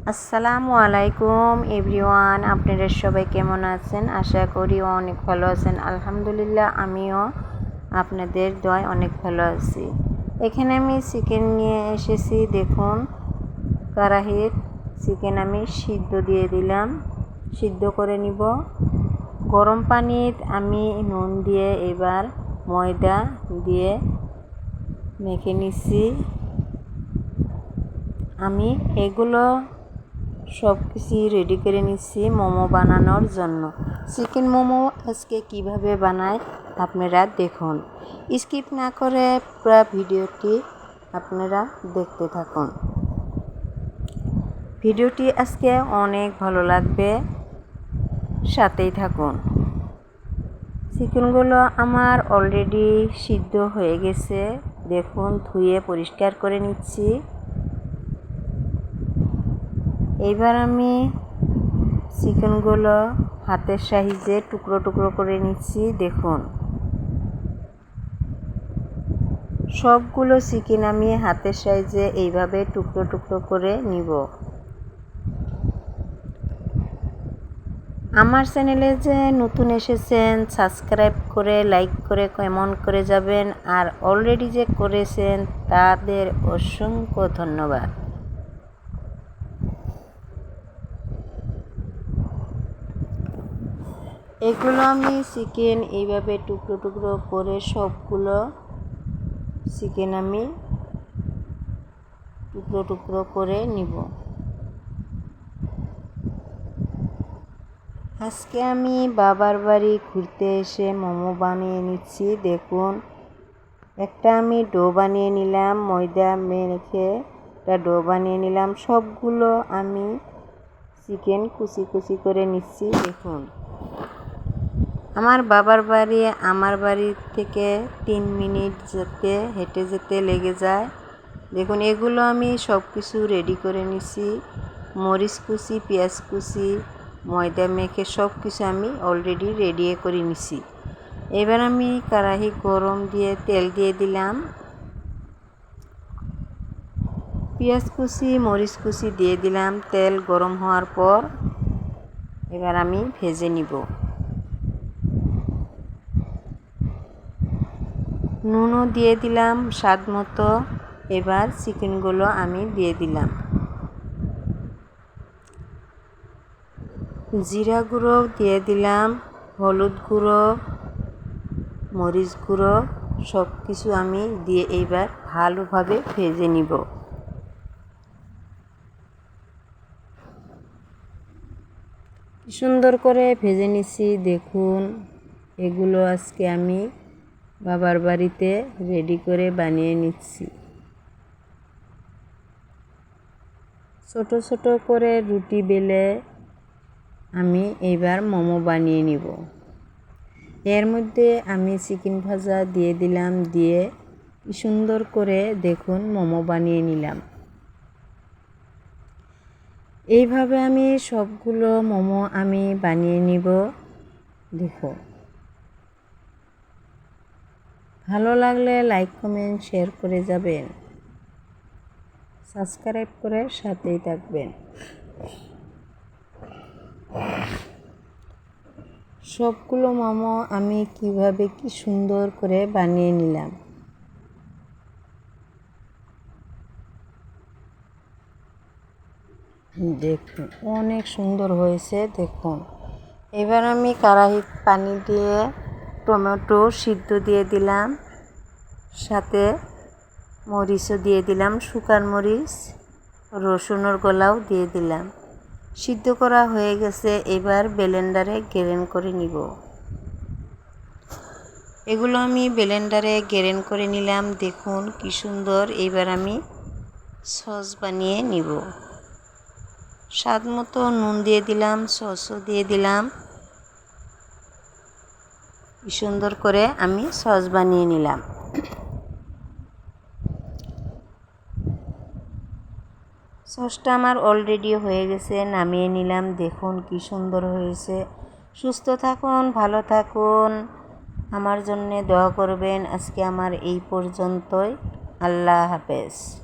আসসালামু আলাইকুম, এভরিওয়ান, আপনারা সবাই কেমন আছেন? আশা করি অনেক ভালো আছেন। আলহামদুলিল্লাহ, আমিও আপনাদের দয় অনেক ভালো আছি। এখানে আমি চিকেন নিয়ে এসেছি, দেখুন। কারাহির চিকেন আমি সিদ্ধ দিয়ে দিলাম। সিদ্ধ করে নিব। গরম পানিত আমি নুন দিয়ে এবার ময়দা দিয়ে মেখে নিচ্ছি আমি এগুলো সব কিছুই রেডি করে নিচ্ছি মোমো বানানোর জন্য। চিকেন মোমো আজকে কীভাবে বানায় আপনারা দেখুন। স্কিপ না করে পুরো ভিডিওটি আপনারা দেখতে থাকুন। ভিডিওটি আজকে অনেক ভালো লাগবে। সাথেই থাকুন। চিকেনগুলো আমার অলরেডি সিদ্ধ হয়ে গেছে। দেখুন, ধুয়ে পরিষ্কার করে নিচ্ছি। এইবার আমি চিকেনগুলো হাতের সাইজে টুকরো টুকরো করে নিচ্ছি, দেখুন। সবগুলো চিকেন আমি হাতের সাইজে এইভাবে টুকরো টুকরো করে নিব। আমার চ্যানেলে যে নতুন এসেছেন, সাবস্ক্রাইব করে, লাইক করে, কমেন্ট করে যাবেন। আর অলরেডি যে করেছেন, তাদের অসংখ্য ধন্যবাদ। এগুলো আমি চিকেন এইভাবে টুকরো টুকরো করে সবগুলো চিকেন আমি টুকরো টুকরো করে নিব। আজকে আমি বাবার বাড়ি ঘুরতে এসে মোমো বানিয়ে নিচ্ছি, দেখুন। একটা আমি ডো বানিয়ে নিলাম, ময়দা মেখে একটা ডো বানিয়ে নিলাম, সবগুলো আমি চিকেন কুচি কুচি করে নিচ্ছি, দেখুন। আমার বাবার বাড়ি, আমার বাড়ি থেকে তিন মিনিট যেতে, হেঁটে যেতে লেগে যায়। দেখুন, এগুলো আমি সব কিছু রেডি করে নিছি। মরিচ কুচি, পেঁয়াজ কুচি, ময়দা মেখে সব কিছু আমি অলরেডি রেডি করে নিছি। এবার আমি কড়াহি গরম দিয়ে তেল দিয়ে দিলাম। পেঁয়াজ কুচি, মরিচ কুচি দিয়ে দিলাম। তেল গরম হওয়ার পর এবার আমি ভেজে নিব। নুনও দিয়ে দিলাম, স্বাদ মতো। এবার চিকেনগুলো আমি দিয়ে দিলাম। জিরা গুঁড়ো দিয়ে দিলাম, হলুদ গুঁড়ো, মরিচ গুঁড়ো সব কিছু আমি দিয়ে এইবার ভালোভাবে ভেজে নিব। সুন্দর করে ভেজে নিছি, দেখুন। এগুলো আজকে আমি বাবার বাড়িতে রেডি করে বানিয়ে নিচ্ছি। ছোট ছোট করে রুটি বেলে আমি এইবার মোমো বানিয়ে নিব। এর মধ্যে আমি চিকেন ভাজা দিয়ে দিলাম, দিয়ে সুন্দর করে দেখুন মোমো বানিয়ে নিলাম। এইভাবে আমি সবগুলো মোমো আমি বানিয়ে নিব, দেখো। ভালো লাগলে লাইক, কমেন্ট, শেয়ার করে যাবেন। সাবস্ক্রাইব করে সাথেই থাকবেন। সবগুলো মোমো আমি কীভাবে কি সুন্দর করে বানিয়ে নিলাম। দেখুন, অনেক সুন্দর হয়েছে, দেখুন। এবার আমি কড়াই পানি দিয়ে টমেটো সিদ্ধ দিয়ে দিলাম, সাথে মরিচও দিয়ে দিলাম, শুকান মরিচ, রসুনের গলাও দিয়ে দিলাম। সিদ্ধ করা হয়ে গেছে, এবার ব্লেন্ডারে গ্রেন করে নিব। এগুলো আমি ব্লেন্ডারে গ্রেন করে নিলাম, দেখুন কি সুন্দর। এবার আমি সস বানিয়ে নিব। স্বাদ মতো নুন দিয়ে দিলাম, সসও দিয়ে দিলাম। সুন্দর করে আমি সস বানিয়ে নিলাম। সসটা আমার অলরেডি হয়ে গেছে, নামিয়ে নিলাম। দেখুন কি সুন্দর হয়েছে। সুস্থ থাকুন, ভালো থাকুন। আমার জন্যে দোয়া করবেন। আজকে আমার এই পর্যন্তই। আল্লাহ হাফেজ।